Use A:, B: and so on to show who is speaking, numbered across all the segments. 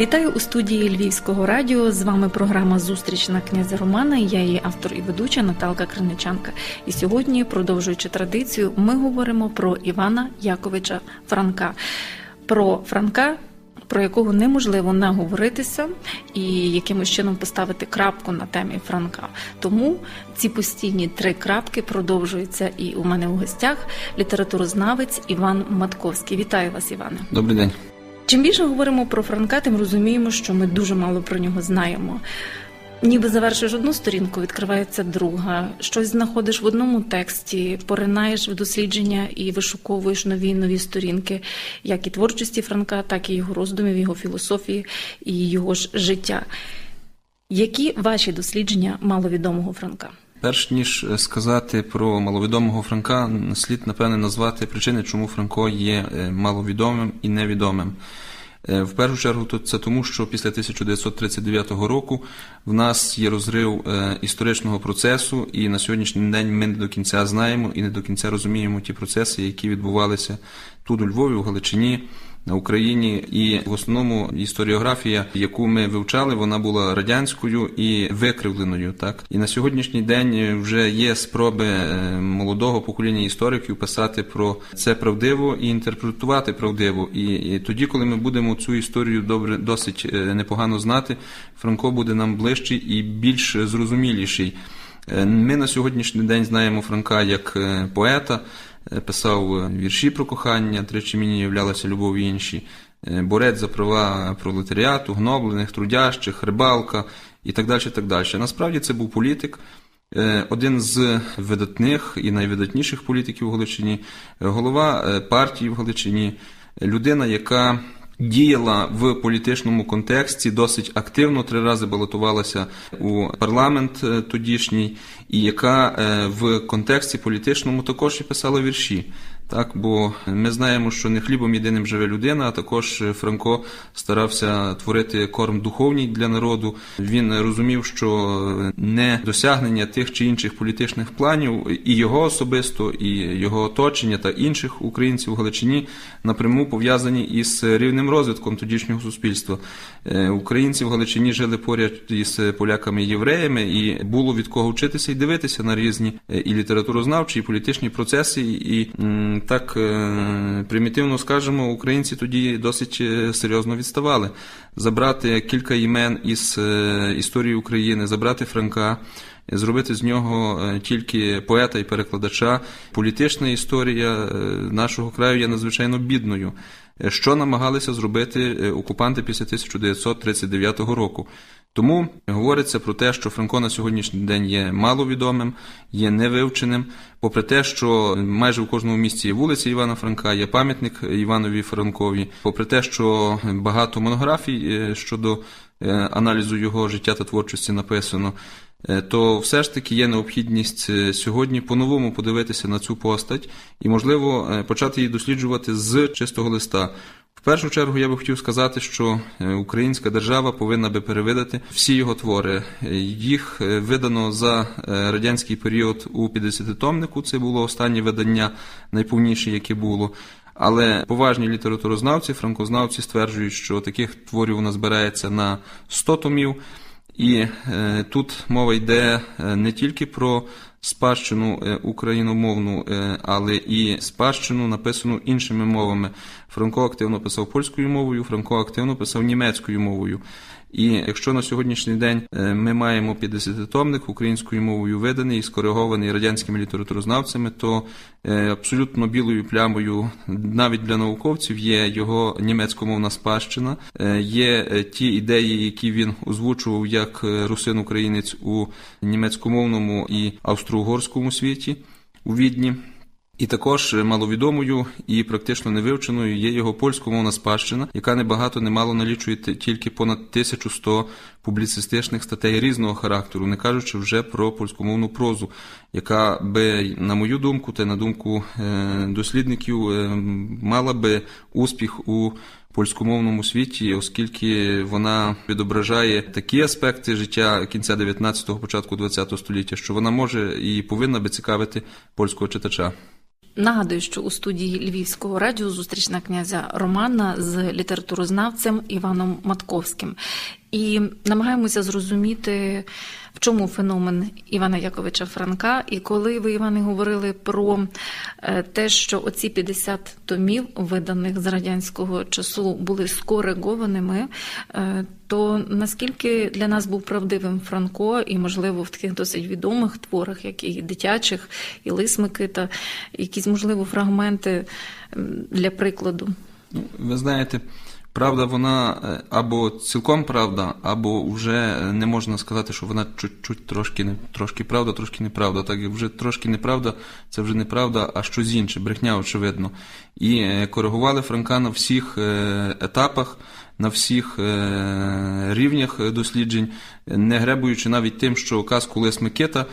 A: Вітаю у студії Львівського радіо. З вами програма Зустріч на князя Романа. Я її автор і ведуча Наталка Криничанка. І сьогодні, продовжуючи традицію, ми говоримо про Івана Яковича Франка. Про Франка, про якого неможливо наговоритися і якимось чином поставити крапку на темі Франка. Тому ці постійні три крапки продовжуються. І у мене у гостях літературознавець Іван Матковський. Вітаю вас, Іване.
B: Добрий день.
A: Чим більше говоримо про Франка, тим розуміємо, що ми дуже мало про нього знаємо. Ніби завершуєш одну сторінку, відкривається друга. Щось знаходиш в одному тексті, поринаєш в дослідження і вишуковуєш нові нові сторінки, як і творчості Франка, так і його роздумів, його філософії і його ж життя. Які ваші дослідження маловідомого Франка?
B: Перш ніж сказати про маловідомого Франка, слід напевне назвати причини, чому Франко є маловідомим і невідомим. В першу чергу, це тому, що після 1939 року в нас є розрив історичного процесу, і на сьогоднішній день ми не до кінця знаємо і не до кінця розуміємо ті процеси, які відбувалися тут у Львові, у Галичині. На Україні і в основному історіографія, яку ми вивчали, вона була радянською і викривленою. Так і на сьогоднішній день вже є спроби молодого покоління істориків писати про це правдиво і інтерпретувати правдиво. І, тоді, коли ми будемо цю історію добре досить непогано знати, Франко буде нам ближчий і більш зрозуміліший. Ми на сьогоднішній день знаємо Франка як поета писав вірші про кохання, тричі мені являлася любов інші, борець за права пролетаріату, гноблених, трудящих, рибалка і так далі. так далі. Насправді це був політик, один з видатних і найвидатніших політиків у Галичині, голова партії в Галичині, людина, яка діяла в політичному контексті досить активно, три рази балотувалася у парламент тодішній, і яка в контексті політичному також і писала вірші. Так, бо ми знаємо, що не хлібом єдиним живе людина, а також Франко старався творити корм духовній для народу. Він розумів, що не досягнення тих чи інших політичних планів і його особисто, і його оточення та інших українців у Галичині напряму пов'язані із рівним розвитком тодішнього суспільства. Українці в Галичині жили поряд із поляками і євреями, і було від кого вчитися і дивитися на різні і літературознавчі, і політичні процеси. і так примітивно скажемо, українці тоді досить серйозно відставали. Забрати кілька імен із історії України, забрати Франка, зробити з нього тільки поета і перекладача. Політична історія нашого краю є надзвичайно бідною. Що намагалися зробити окупанти після 1939 року. Тому говориться про те, що Франко на сьогоднішній день є маловідомим, є невивченим, попри те, що майже в кожному місті є вулиця Івана Франка, є пам'ятник Іванові Франкові, попри те, що багато монографій щодо аналізу його життя та творчості написано, то все ж таки є необхідність сьогодні по-новому подивитися на цю постать і, можливо, почати її досліджувати з чистого листа. В першу чергу я би хотів сказати, що українська держава повинна би перевидати всі його твори. Їх видано за радянський період у 50-томнику. Це було останнє видання, найповніше, яке було. Але поважні літературознавці, франкознавці стверджують, що таких творів у нас збирається на 100 томів. І е, тут мова йде не тільки про спадщину україномовну, але і спадщину, написану іншими мовами. Франко активно писав польською мовою, Франко активно писав німецькою мовою. І якщо на сьогоднішній день ми маємо 50-томник українською мовою виданий і скоригований радянськими літературознавцями, то абсолютно білою плямою навіть для науковців є його німецькомовна спадщина, є ті ідеї, які він озвучував як русин-українець у німецькомовному і австро-угорському світі у Відні. І також маловідомою і практично невивченою є його польськомовна спадщина, яка небагато не мало налічує тільки понад 1100 публіцистичних статей різного характеру, не кажучи вже про польськомовну прозу, яка би, на мою думку, та на думку дослідників, мала би успіх у польськомовному світі, оскільки вона відображає такі аспекти життя кінця 19-го, початку 20-го століття, що вона може і повинна би цікавити польського читача.
A: Нагадую, що у студії Львівського радіо зустрічна князя Романа з літературознавцем Іваном Матковським. І намагаємося зрозуміти, в чому феномен Івана Яковича Франка. І коли ви, Іване, говорили про е, те, що оці 50 томів, виданих з радянського часу, були скоригованими, е, то наскільки для нас був правдивим Франко, і, можливо, в таких досить відомих творах, як і дитячих, і Лис Микита, якісь, можливо, фрагменти для прикладу.
B: Ну, ви знаєте, правда, вона е, або цілком правда, або вже е, не можна сказати, що вона чуть-чуть трошки не трошки правда, трошки неправда. Так вже трошки неправда, це вже неправда, а щось інше, брехня, очевидно. І е, коригували Франка на всіх етапах. На всіх рівнях досліджень, не гребуючи навіть тим, що казку Лис Микита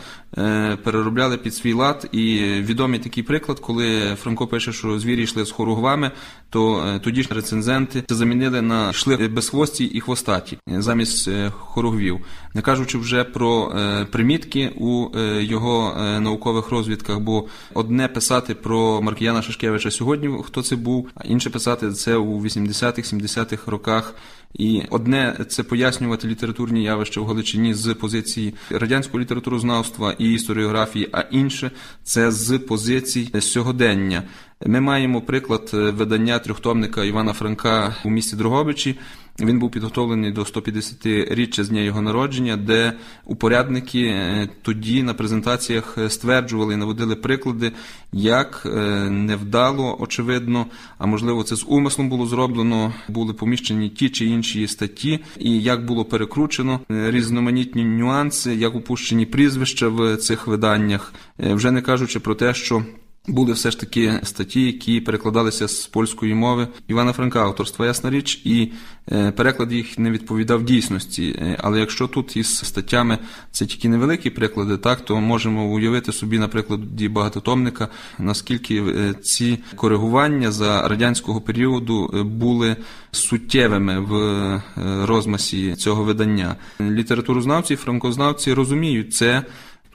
B: переробляли під свій лад. І відомий такий приклад, коли Франко пише, що звірі йшли з хоругвами, то е, тоді ж рецензенти це замінили на йшли безхвості і хвостаті е, замість хорогвів, хоругвів. Не кажучи вже про е, примітки у е, його е, наукових розвідках, бо одне писати про Маркіяна Шашкевича сьогодні, хто це був, а інше писати це у 80-х, 70-х роках. І одне це пояснювати літературні явища в Галичині з позиції радянського літературознавства і історіографії, а інше це з позицій сьогодення. Ми маємо приклад е, видання трьохтомника Івана Франка у місті Дрогобичі. Він був підготовлений до 150-річчя з дня його народження, де упорядники е, тоді на презентаціях е, стверджували і наводили приклади, як е, невдало, очевидно, а можливо, це з умислом було зроблено, були поміщені ті чи інші статті, і як було перекручено різноманітні нюанси, як упущені прізвища в цих виданнях, вже не кажучи про те, що були все ж таки статті, які перекладалися з польської мови Івана Франка, авторства ясна річ, і е, переклад їх не відповідав дійсності. Е, Але якщо тут із статтями це тільки невеликі приклади, так то можемо уявити собі, наприклад, багатотомника, наскільки е, ці коригування за радянського періоду були суттєвими в розмасі цього видання. Літературознавці, франкознавці розуміють це.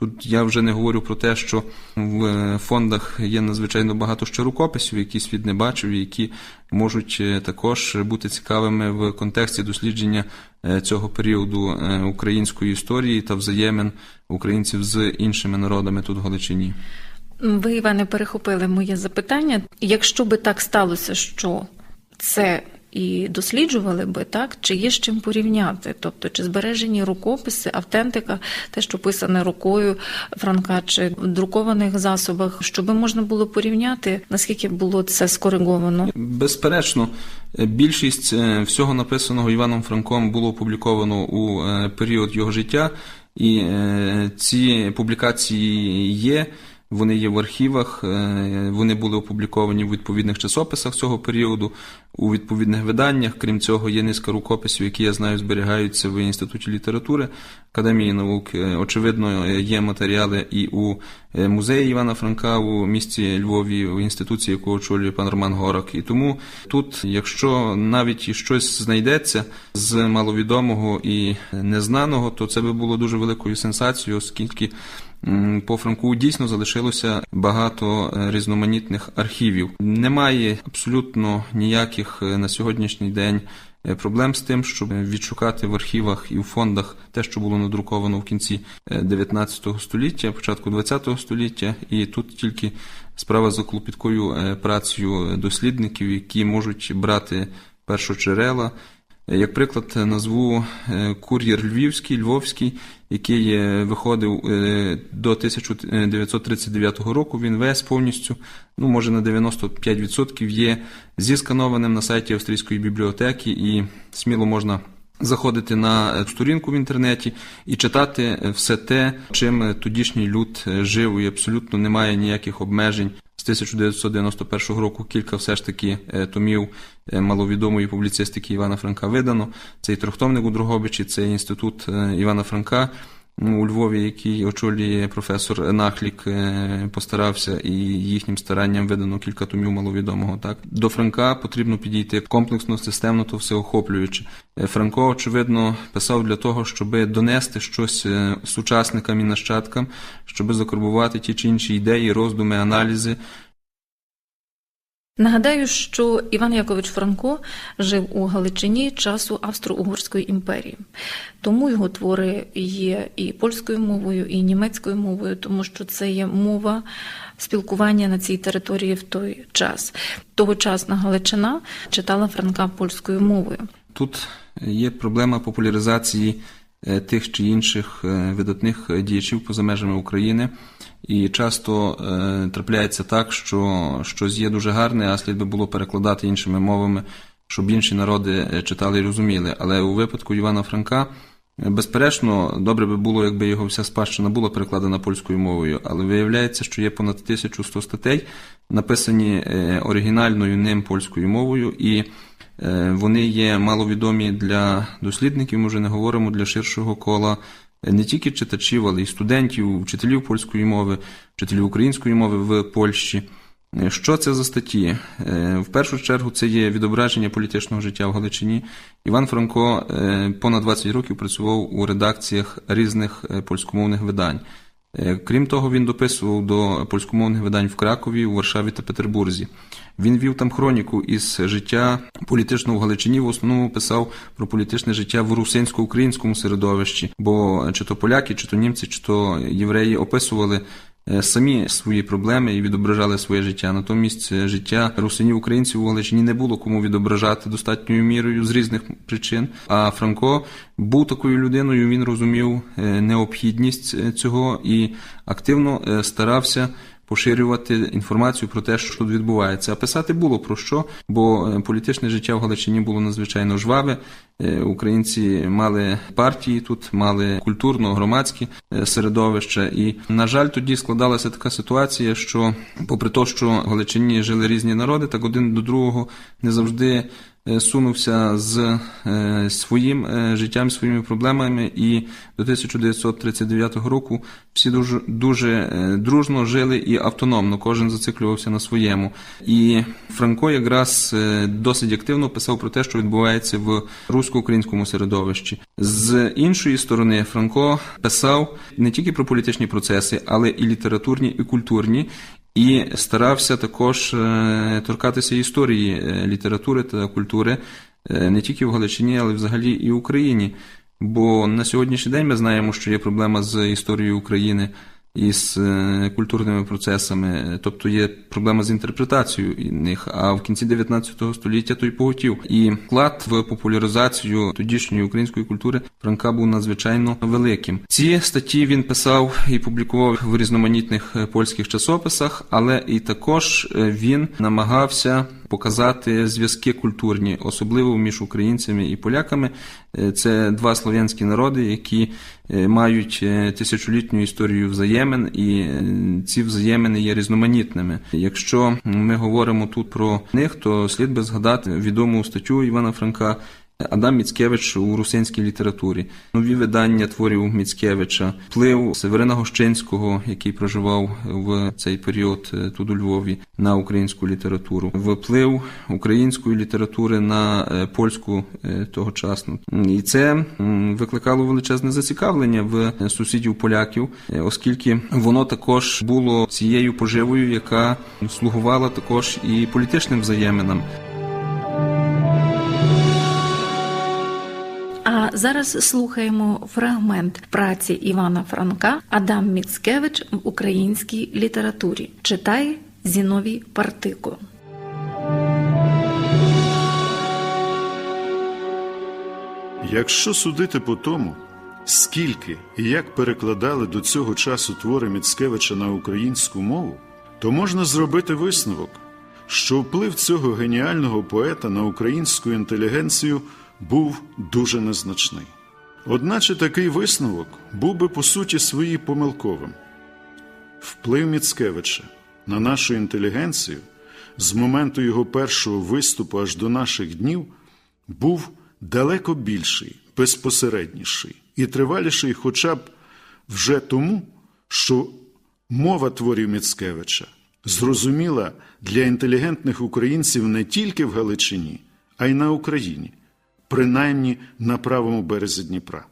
B: Тут я вже не говорю про те, що в е, фондах є надзвичайно багато ще рукописів, які світ не бачив, які можуть е, також бути цікавими в контексті дослідження е, цього періоду української історії та взаємин українців з іншими народами тут в Галичині.
A: Ви, Іване, перехопили моє запитання. Якщо би так сталося, що це і досліджували би, так, чи є з чим порівняти? Тобто, чи збережені рукописи, автентика, те, що писане рукою Франка, чи в друкованих засобах, щоб можна було порівняти, наскільки було це скориговано?
B: Безперечно, більшість е, всього написаного Іваном Франком було опубліковано у е, період його життя, і е, ці публікації є. Вони є в архівах, е, вони були опубліковані в відповідних часописах цього періоду, у відповідних виданнях. Крім цього, є низка рукописів, які я знаю зберігаються в інституті літератури Академії наук. Е, Очевидно, є матеріали і у е, музеї Івана Франка у місті Львові, у інституції, яку очолює пан Роман Горок. І тому тут, якщо навіть щось знайдеться з маловідомого і незнаного, то це би було дуже великою сенсацією, оскільки. По Франку дійсно залишилося багато е, різноманітних архівів. Немає абсолютно ніяких е, на сьогоднішній день е, проблем з тим, щоб відшукати в архівах і в фондах те, що було надруковано в кінці е, 19 століття, початку 20 століття, і тут тільки справа за клопіткою працею дослідників, які можуть брати першоджерела. Як приклад е, назву е, кур'єр Львівський, Львовський, який е, виходив до 1939 року. Він весь повністю, ну може на 95% є зісканованим на сайті австрійської бібліотеки, і сміло можна заходити на сторінку в інтернеті і читати все те, чим тодішній люд жив, і абсолютно немає ніяких обмежень. З 1991 року кілька все ж таки е, томів е, маловідомої публіцистики Івана Франка видано. Це і трьохтомник у Дрогобичі, це інститут е, Івана Франка у Львові, який очолює професор Нахлік, е, постарався, і їхнім старанням видано кілька томів маловідомого. Так до Франка потрібно підійти комплексно, системно, то всеохоплюючи. Е, Франко, очевидно, писав для того, щоб донести щось е, сучасникам і нащадкам, щоб закарбувати ті чи інші ідеї, роздуми, аналізи,
A: Нагадаю, що Іван Якович Франко жив у Галичині часу Австро-Угорської імперії, тому його твори є і польською мовою, і німецькою мовою, тому що це є мова спілкування на цій території в той час. Тогочасна Галичина читала Франка польською мовою.
B: Тут є проблема популяризації е, тих чи інших е, видатних діячів поза межами України. І часто е, трапляється так, що щось є дуже гарне, а слід би було перекладати іншими мовами, щоб інші народи е, читали і розуміли. Але у випадку Івана Франка, е, безперечно, добре би було, якби його вся спадщина була перекладена польською мовою. Але виявляється, що є понад 1100 статей, написані е, оригінальною ним польською мовою, і вони є маловідомі для дослідників. Ми вже не говоримо для ширшого кола не тільки читачів, але й студентів, вчителів польської мови, вчителів української мови в Польщі. Що це за статті? Е, В першу чергу це є відображення політичного життя в Галичині. Іван Франко е, понад 20 років працював у редакціях різних е, польськомовних видань. Е, Крім того, він дописував до польськомовних видань в Кракові, у Варшаві та Петербурзі. Він вів там хроніку із життя політичного в Галичині, в основному писав про політичне життя в русинсько-українському середовищі, бо чи то поляки, чи то німці, чи то євреї описували самі свої проблеми і відображали своє життя. Натомість е, життя русинів українців у Галичині не було кому відображати достатньою мірою з різних причин. А Франко був такою людиною. Він розумів е, необхідність е, цього і активно е, старався. Поширювати інформацію про те, що тут відбувається. А писати було про що, бо е, політичне життя в Галичині було надзвичайно жваве. Е, Українці мали партії тут, мали культурно-громадські е, середовище. І, на жаль, тоді складалася така ситуація, що, попри те, що в Галичині жили різні народи, так один до другого не завжди сунувся з е, своїм е, життям, своїми проблемами, і до 1939 року всі дуже, дуже е, дружно жили і автономно, кожен зациклювався на своєму. І Франко якраз е, досить активно писав про те, що відбувається в русько-українському середовищі. З іншої сторони, Франко писав не тільки про політичні процеси, але і літературні, і культурні. І старався також е, торкатися історії е, літератури та культури е, не тільки в Галичині, але взагалі і в Україні. Бо на сьогоднішній день ми знаємо, що є проблема з історією України і з е, культурними процесами, тобто є проблема з інтерпретацією них. А в кінці 19 століття той поготів. І вклад в популяризацію тодішньої української культури Франка був надзвичайно великим. Ці статті він писав і публікував в різноманітних польських часописах, але і також е, він намагався показати зв'язки культурні, особливо між українцями і поляками. Е, Це два слов'янські народи, які е, мають е, тисячолітню історію взаємин, і ці взаємини є різноманітними. Якщо ми говоримо тут про них, то слід би згадати відому статтю Івана Франка. Адам Міцкевич у русинській літературі, нові видання творів Міцкевича, вплив Северина Гощинського, який проживав в цей період е, тут у Львові на українську літературу, вплив української літератури на е, польську е, тогочасну. І це викликало величезне зацікавлення в сусідів поляків, оскільки воно також було цією поживою, яка слугувала також і політичним взаєминам.
A: Зараз слухаємо фрагмент праці Івана Франка Адам Міцкевич в українській літературі. Читає Зіновій Партико.
C: Якщо судити по тому, скільки і як перекладали до цього часу твори Міцкевича на українську мову, то можна зробити висновок, що вплив цього геніального поета на українську інтелігенцію був дуже незначний. Одначе такий висновок був би по суті своїй помилковим. Вплив Міцкевича на нашу інтелігенцію з моменту його першого виступу аж до наших днів був далеко більший, безпосередніший і триваліший хоча б вже тому, що мова творів Міцкевича зрозуміла для інтелігентних українців не тільки в Галичині, а й на Україні, принаймні на правому березі Дніпра.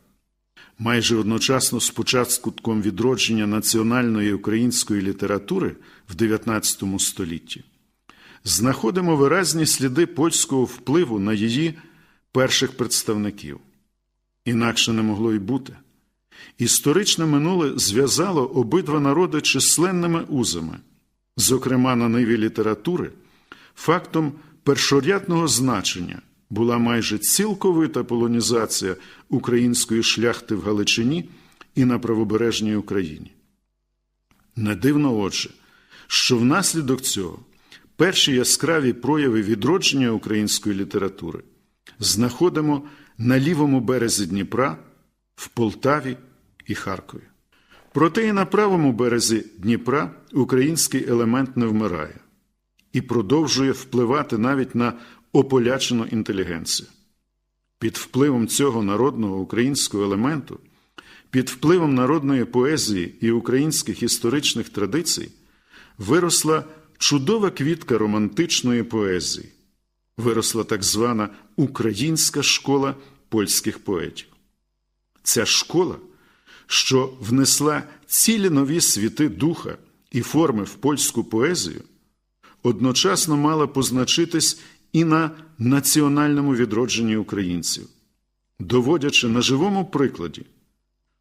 C: Майже одночасно з початком відродження національної української літератури в 19 столітті знаходимо виразні сліди польського впливу на її перших представників. Інакше не могло й бути. Історичне минуле зв'язало обидва народи численними узами, зокрема на ниві літератури, фактом першорядного значення була майже цілковита полонізація української шляхти в Галичині і на правобережній Україні. Не дивно, отже, що внаслідок цього перші яскраві прояви відродження української літератури знаходимо на лівому березі Дніпра, в Полтаві і Харкові. Проте і на правому березі Дніпра український елемент не вмирає і продовжує впливати навіть на ополячену інтелігенцію. Під впливом цього народного українського елементу, під впливом народної поезії і українських історичних традицій виросла чудова квітка романтичної поезії, виросла так звана Українська школа польських поетів. Ця школа, що внесла цілі нові світи духа і форми в польську поезію, одночасно мала позначитись і на національному відродженні українців, доводячи на живому прикладі,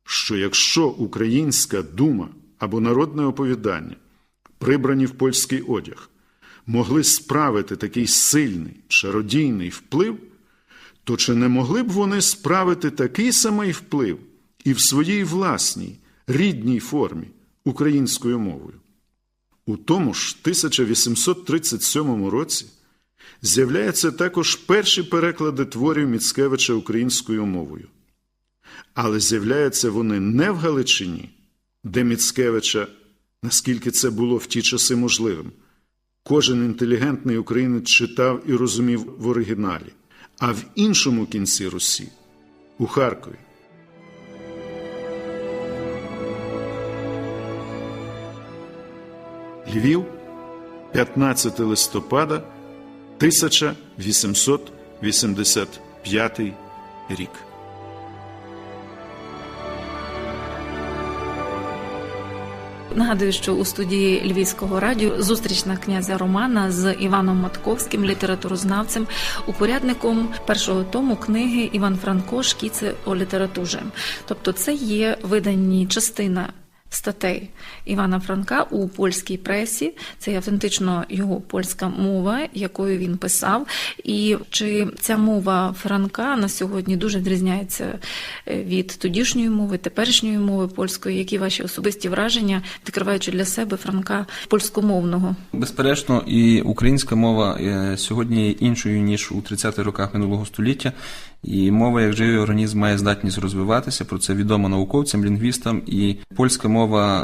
C: що якщо українська дума або народне оповідання, прибрані в польський одяг, могли справити такий сильний, чародійний вплив, то чи не могли б вони справити такий самий вплив і в своїй власній рідній формі українською мовою? У тому ж 1837 році з'являються також перші переклади творів Міцкевича українською мовою. Але з'являються вони не в Галичині, де Міцкевича, наскільки це було в ті часи можливим, кожен інтелігентний українець читав і розумів в оригіналі, а в іншому кінці Русі у Харкові. Львів, 15 листопада 1885 рік.
A: Нагадую, що у студії Львівського радіо зустрічна князя Романа з Іваном Матковським, літературознавцем, упорядником першого тому книги Іван Франко Шкіци о літературі. Тобто, це є видані частина. Статей Івана Франка у польській пресі це автентично його польська мова, якою він писав. І чи ця мова Франка на сьогодні дуже відрізняється від тодішньої мови, теперішньої мови польської? Які ваші особисті враження, відкриваючи для себе Франка польськомовного?
B: Безперечно, і українська мова е, сьогодні є іншою ніж у 30-х роках минулого століття. І мова як живий організм має здатність розвиватися. Про це відомо науковцям, лінгвістам. І польська мова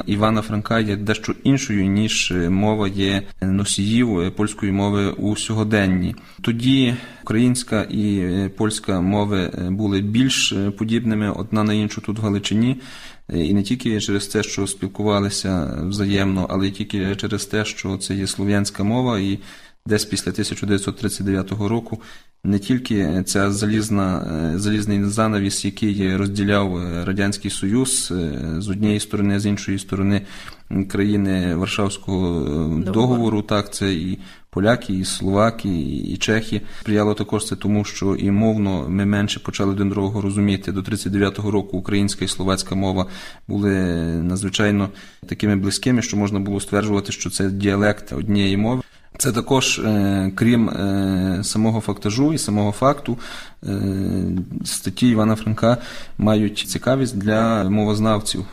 B: Івана Франка є дещо іншою ніж мова є носіїв польської мови у сьогоденні. Тоді українська і польська мови були більш подібними одна на іншу тут в Галичині. І не тільки через те, що спілкувалися взаємно, але й тільки через те, що це є слов'янська мова, і десь після 1939 року не тільки ця залізна, залізний занавіс, який розділяв Радянський Союз з однієї сторони, з іншої сторони країни Варшавського договору, так це і поляки, і словаки, і чехи. Сприяло також це тому, що і мовно ми менше почали один другого розуміти. До 39-го року українська і словацька мова були надзвичайно такими близькими, що можна було стверджувати, що це діалект однієї мови. Це також, крім самого фактажу і самого факту, статті Івана Франка мають цікавість для мовознавців.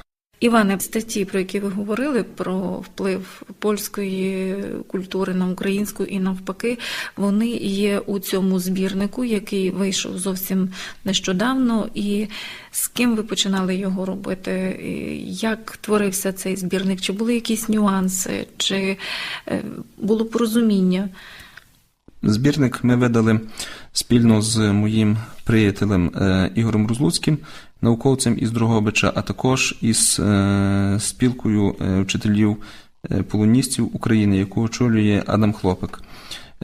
A: Іване, статті, про які ви говорили, про вплив польської культури на українську і навпаки, вони є у цьому збірнику, який вийшов зовсім нещодавно. І з ким ви починали його робити? Як творився цей збірник? Чи були якісь нюанси, чи було порозуміння?
B: Збірник ми видали спільно з моїм приятелем Ігорем Рузлуцьким, науковцем із Другобича, а також із спілкою вчителів полоністів України, яку очолює Адам Хлопик.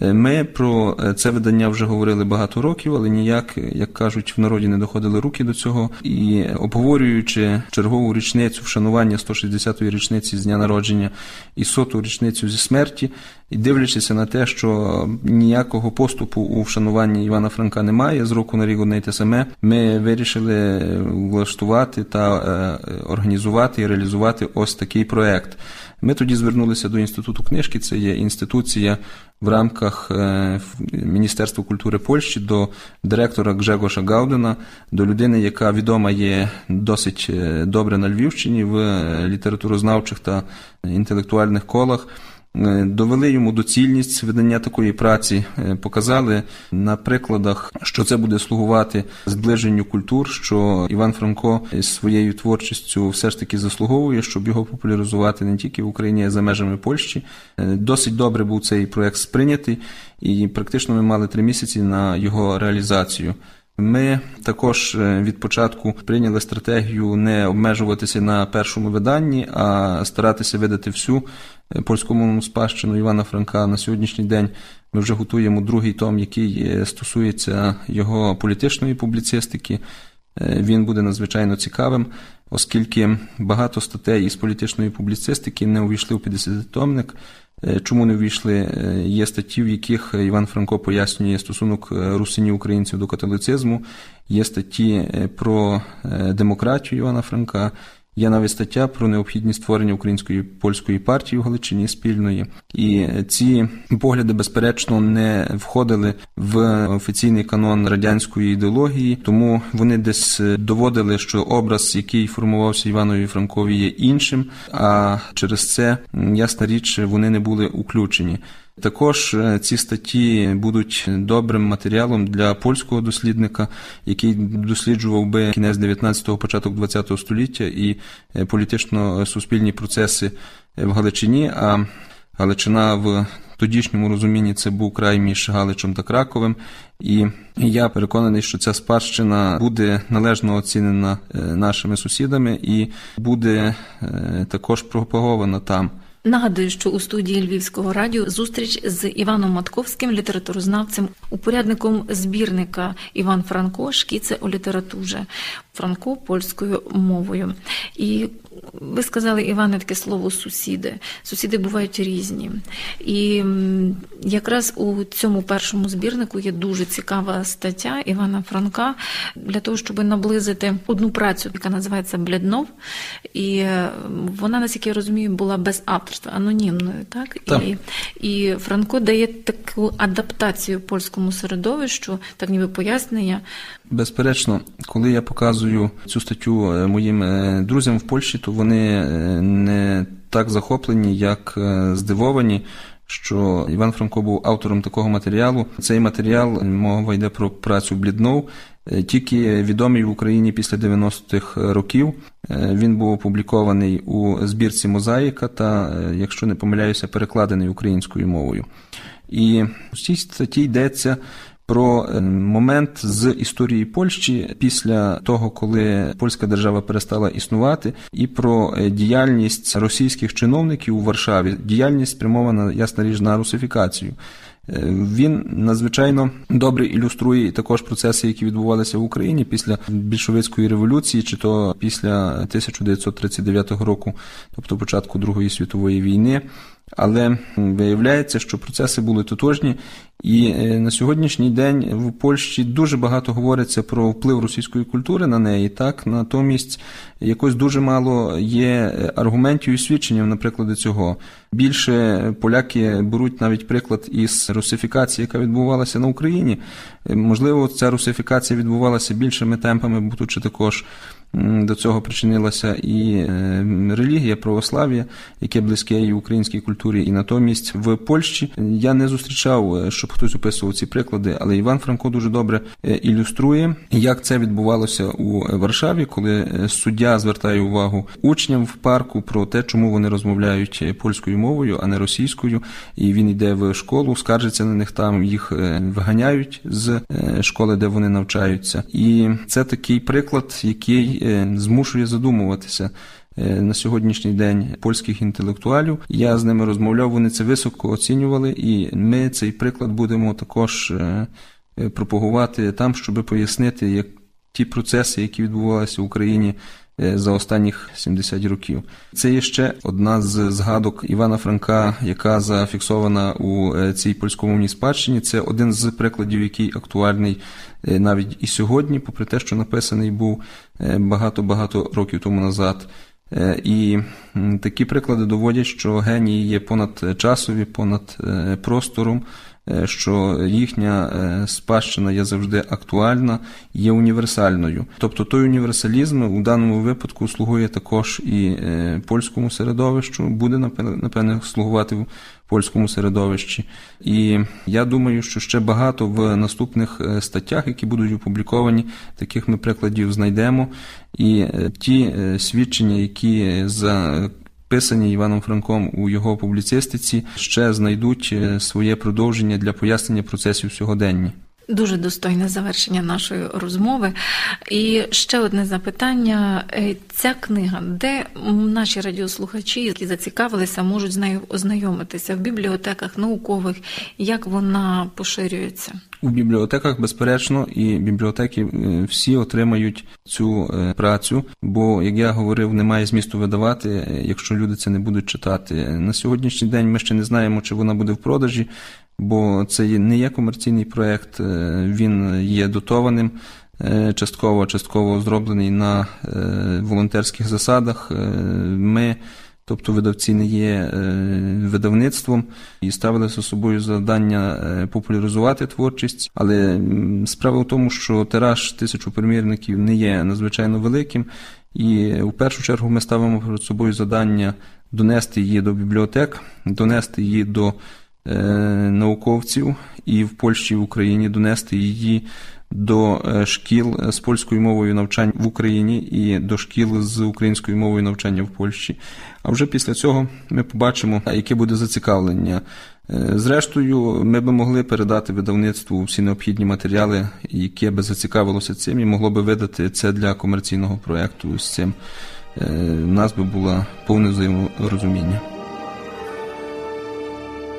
B: Е, Ми про е, це видання вже говорили багато років, але ніяк, як кажуть, в народі не доходили руки до цього. І обговорюючи чергову річницю вшанування 160-ї річниці з дня народження і соту річницю зі смерті, і дивлячися на те, що ніякого поступу у вшануванні Івана Франка немає з року на рік одне й те саме, ми вирішили влаштувати та е, організувати і реалізувати ось такий проект. Ми тоді звернулися до інституту книжки. Це є інституція в рамках е, Міністерства культури Польщі до директора Гжегоша Гаудена, до людини, яка відома є досить е, добре на Львівщині в е, літературознавчих та інтелектуальних колах. Е, Довели йому доцільність видання такої праці, е, показали на прикладах, що це буде слугувати зближенню культур, що Іван Франко своєю творчістю все ж таки заслуговує, щоб його популяризувати не тільки в Україні, а й за межами Польщі. Е, Досить добре був цей проект сприйнятий, і практично ми мали три місяці на його реалізацію. Ми також від початку прийняли стратегію не обмежуватися на першому виданні, а старатися видати всю польськомовну спадщину Івана Франка. На сьогоднішній день ми вже готуємо другий том, який е, стосується його політичної публіцистики. Е, Він буде надзвичайно цікавим, оскільки багато статей із політичної публіцистики не увійшли у 50-томник. Е, Чому не увійшли? Є статті, в яких Іван Франко пояснює стосунок русинів українців до католицизму, є статті про демократію Івана Франка, є навіть стаття про необхідність створення української польської партії в Галичині спільної. І ці погляди, безперечно, не входили в офіційний канон радянської ідеології, тому вони десь доводили, що образ, який формувався Іванові Франкові, є іншим, а через це, ясна річ, вони не були уключені. Також е, ці статті будуть добрим матеріалом для польського дослідника, який досліджував би кінець 19-го, початок 20-го століття і е, політично-суспільні процеси е, в Галичині. А Галичина в тодішньому розумінні це був край між Галичем та Краковим. І я переконаний, що ця спадщина буде належно оцінена нашими сусідами і буде також пропагована там.
A: Нагадую, що у студії Львівського радіо зустріч з Іваном Матковським, літературознавцем, упорядником збірника Іван Франко Шкіце у літературі Франко польською мовою. І ви сказали, Іване, таке слово сусіди. Сусіди бувають різні. І якраз у цьому першому збірнику є дуже цікава стаття Івана Франка для того, щоб наблизити одну працю, яка називається Бляднов. І е, вона, наскільки я розумію, була без авторства, анонімною. Так?
B: Так.
A: І, і Франко дає таку адаптацію польському середовищу, так ніби пояснення.
B: Безперечно, коли я показую цю статтю е, моїм е, друзям в Польщі, то вони е, не так захоплені, як здивовані. Що Іван Франко був автором такого матеріалу. Цей матеріал мова йде про працю Бліднов, тільки відомий в Україні після 90-х років. Е, Він був опублікований у збірці Мозаїка та, е, якщо не помиляюся, перекладений українською мовою. І в цій статті йдеться про е, момент з історії Польщі після того, коли польська держава перестала існувати, і про е, діяльність російських чиновників у Варшаві, діяльність спрямована ясна річ на русифікацію. Він надзвичайно добре ілюструє і також процеси, які відбувалися в Україні після більшовицької революції, чи то після 1939 року, тобто початку Другої світової війни. Але виявляється, що процеси були тотожні, і е, на сьогоднішній день в Польщі дуже багато говориться про вплив російської культури на неї. Так натомість якось дуже мало є е, аргументів і свідченнів, наприклад, цього. Більше поляки беруть навіть приклад із русифікації, яка відбувалася на Україні. Е, Можливо, ця русифікація відбувалася більшими темпами, будучи також до цього причинилася і е, релігія, православ'я, яке близьке і українській культурі. І натомість в Польщі я не зустрічав, е, щоб хтось описував ці приклади, але Іван Франко дуже добре е, ілюструє, як це відбувалося у Варшаві, коли суддя звертає увагу учням в парку про те, чому вони розмовляють польською мовою, а не російською. І він йде в школу, скаржиться на них там, їх виганяють з школи, де вони навчаються. І це такий приклад, який е, змушує задумуватися. е, на сьогоднішній день польських інтелектуалів. Я з ними розмовляв, вони це високо оцінювали, і ми цей приклад будемо також е, пропагувати там, щоб пояснити, як ті процеси, які відбувалися в Україні за останніх 70 років. Це є ще одна з згадок Івана Франка, яка зафіксована у е, цій польськомовній спадщині. Це один з прикладів, який актуальний е, навіть і сьогодні, попри те, що написаний був е, багато-багато років тому назад. Е, І такі приклади доводять, що генії є понад часові, понад е, простором, е, що їхня е, спадщина є завжди актуальна, є універсальною. Тобто той універсалізм у даному випадку слугує також і е, польському середовищу, буде напевне слугувати в польському середовищі. І я думаю, що ще багато в наступних е, статтях, які будуть опубліковані, таких ми прикладів знайдемо. І е, ті е, свідчення, які записані Іваном Франком у його публіцистиці, ще знайдуть е, своє продовження для пояснення процесів сьогодення.
A: Дуже достойне завершення нашої розмови. І ще одне запитання: Е, ця книга, де наші радіослухачі, які зацікавилися, можуть з нею ознайомитися в бібліотеках наукових, як вона поширюється?
B: У бібліотеках, безперечно, і бібліотеки е, всі отримають цю е, працю, бо, як я говорив, немає змісту видавати, якщо люди це не будуть читати. На сьогоднішній день ми ще не знаємо, чи вона буде в продажі, бо це не є комерційний проєкт, е, він є дотованим. е, Частково, частково зроблений на е, волонтерських засадах. Ми Тобто видавці не є видавництвом і ставили за собою завдання популяризувати творчість. Але справа в тому, що тираж тисячу примірників не є надзвичайно великим, і в першу чергу ми ставимо перед собою завдання донести її до бібліотек, донести її до науковців і в Польщі, і в Україні, донести її до е, шкіл з польською мовою навчань в Україні і до шкіл з українською мовою навчання в Польщі. А вже після цього ми побачимо, яке буде зацікавлення. Е, Зрештою, ми би могли передати видавництву всі необхідні матеріали, яке би зацікавилося цим, і могло би видати це для комерційного проєкту з цим. Е, У нас би було повне взаєморозуміння.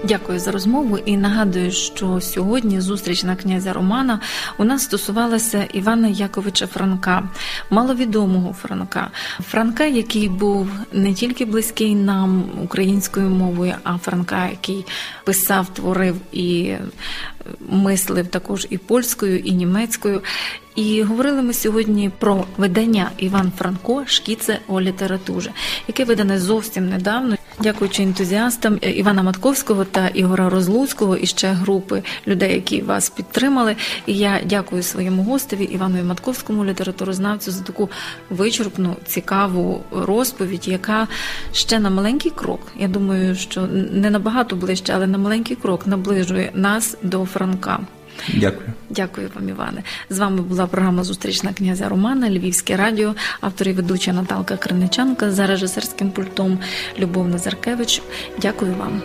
A: Дякую за розмову і нагадую, що сьогодні зустріч на князя Романа у нас стосувалася Івана Яковича Франка, маловідомого Франка. Франка, який був не тільки близький нам українською мовою, а Франка, який писав, творив і мислив також і польською, і німецькою. І говорили ми сьогодні про видання Іван Франко Шкіце о літературі, яке видане зовсім недавно, дякуючи ентузіастам Івана Матковського та Ігора Розлуцького і ще групи людей, які вас підтримали. І я дякую своєму гостеві Івану Матковському, літературознавцю, за таку вичерпну, цікаву розповідь, яка ще на маленький крок. Я думаю, що не набагато ближче, але на маленький крок наближує нас до Франка.
B: Дякую.
A: Дякую вам, Іване. З вами була програма Зустрічна князя Романа, Львівське радіо, автор і ведуча Наталка Криничанка за режисерським пультом Любов Назаркевич. Дякую вам.